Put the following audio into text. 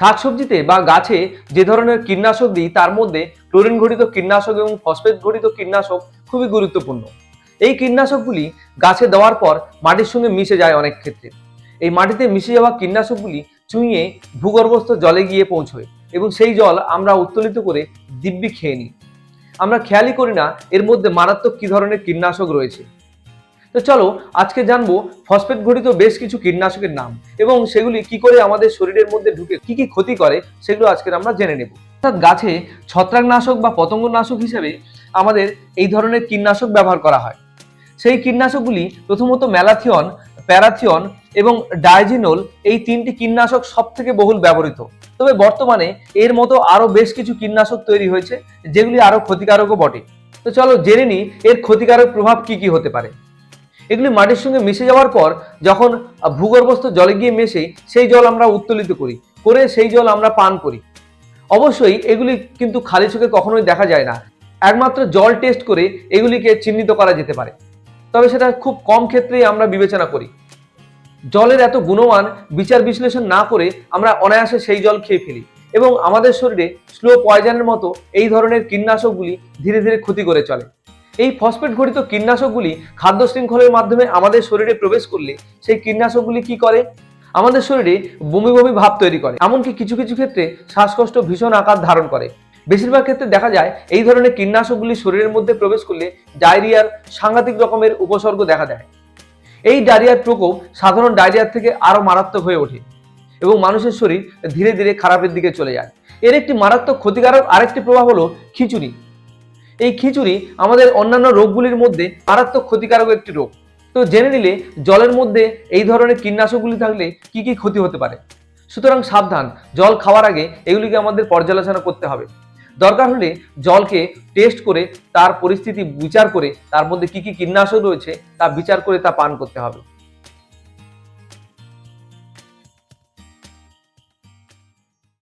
শাকসবজিতে বা গাছে যে ধরনের কীটনাশক দিই, তার মধ্যে ক্লোরিন ঘটিত কীটনাশক এবং ফসফেট ঘটিত কীটনাশক খুবই গুরুত্বপূর্ণ। এই কীটনাশকগুলি গাছে দেওয়ার পর মাটির সঙ্গে মিশে যায় অনেক ক্ষেত্রে। এই মাটিতে মিশে যাওয়া কীটনাশকগুলি চুইয়ে ভূগর্ভস্থ জলে গিয়ে পৌঁছয় এবং সেই জল আমরা উত্তোলিত করে দিব্যি খেয়ে নিই। আমরা খেয়ালই করি না এর মধ্যে মারাত্মক কী ধরনের কীটনাশক রয়েছে। তো চলো, আজকে জানব ফসফেট ঘটিত বেশ কিছু কীটনাশকের নাম এবং সেগুলি কি করে আমাদের শরীরের মধ্যে ঢুকে কি কি ক্ষতি করে সেগুলো আজকে আমরা জেনে নেব। অর্থাৎ গাছে ছত্রাকনাশক বা পতঙ্গনাশক হিসেবে আমাদের এই ধরনের কীটনাশক ব্যবহার করা হয়। সেই কীটনাশকগুলি প্রথমত ম্যালাথিয়ন প্যারাথিয়ন এবং ডাইজিনোল এই তিনটি কীটনাশক সব থেকে বহুল ব্যবহৃত। তবে বর্তমানে এর মতো আরও বেশ কিছু কীটনাশক তৈরি হয়েছে, যেগুলি আরও ক্ষতিকারকও বটে। তো চলো জেনে নিই এর ক্ষতিকারক প্রভাব কি কি হতে পারে। এগুলি মাটির সঙ্গে মিশে যাওয়ার পর যখন ভূগর্ভস্থ জলে গিয়ে মেশে সেই জল আমরা উত্তোলিত করি, করে সেই জল আমরা পান করি। অবশ্যই এগুলি কিন্তু খালি চোখে কখনোই দেখা যায় না। একমাত্র জল টেস্ট করে এগুলিকে চিহ্নিত করা যেতে পারে। তবে সেটা খুব কম ক্ষেত্রেই আমরা বিবেচনা করি। জলের এত গুণমান বিচার বিশ্লেষণ না করে আমরা অনায়াসে সেই জল খেয়ে ফেলি এবং আমাদের শরীরে স্লো পয়জনের মতো এই ধরনের কীটনাশকগুলি ধীরে ধীরে ক্ষতি করে চলে। এই ফসফেট ঘটিত কীটনাশকগুলি খাদ্য শৃঙ্খলের মাধ্যমে আমাদের শরীরে প্রবেশ করলে সেই কীটনাশকগুলি কি করে? আমাদের শরীরে বমি বমি ভাব তৈরি করে, এমনকি কিছু কিছু ক্ষেত্রে শ্বাসকষ্ট, ভীষণ আকার ধারণ করে। বেশিরভাগ ক্ষেত্রে দেখা যায় এই ধরনের কীটনাশকগুলি শরীরের মধ্যে প্রবেশ করলে ডায়রিয়ার সাংঘাতিক রকমের উপসর্গ দেখা দেয়। এই ডায়রিয়ার প্রকোপ সাধারণ ডায়রিয়ার থেকে আরও মারাত্মক হয়ে ওঠে এবং মানুষের শরীর ধীরে ধীরে খারাপের দিকে চলে যায়। এর একটি মারাত্মক ক্ষতিকারক আরেকটি প্রভাব হলো খিচুড়ি। এই খিচুড়ি আমাদের অন্যান্য রোগগুলির মধ্যে মারাত্মক ক্ষতিকারক একটি রোগ। তো জেনে নিলে জলের মধ্যে এই ধরনের কীটনাশকগুলি থাকলে কি কি ক্ষতি হতে পারে? সুতরাং সাবধান, জল খাওয়ার আগে এগুলিকে আমাদের পর্যালোচনা করতে হবে। দরকার হলে জলকে টেস্ট করে, তার পরিস্থিতি বিচার করে, তার মধ্যে কি কি কীটনাশক রয়েছে তা বিচার করে তা পান করতে হবে।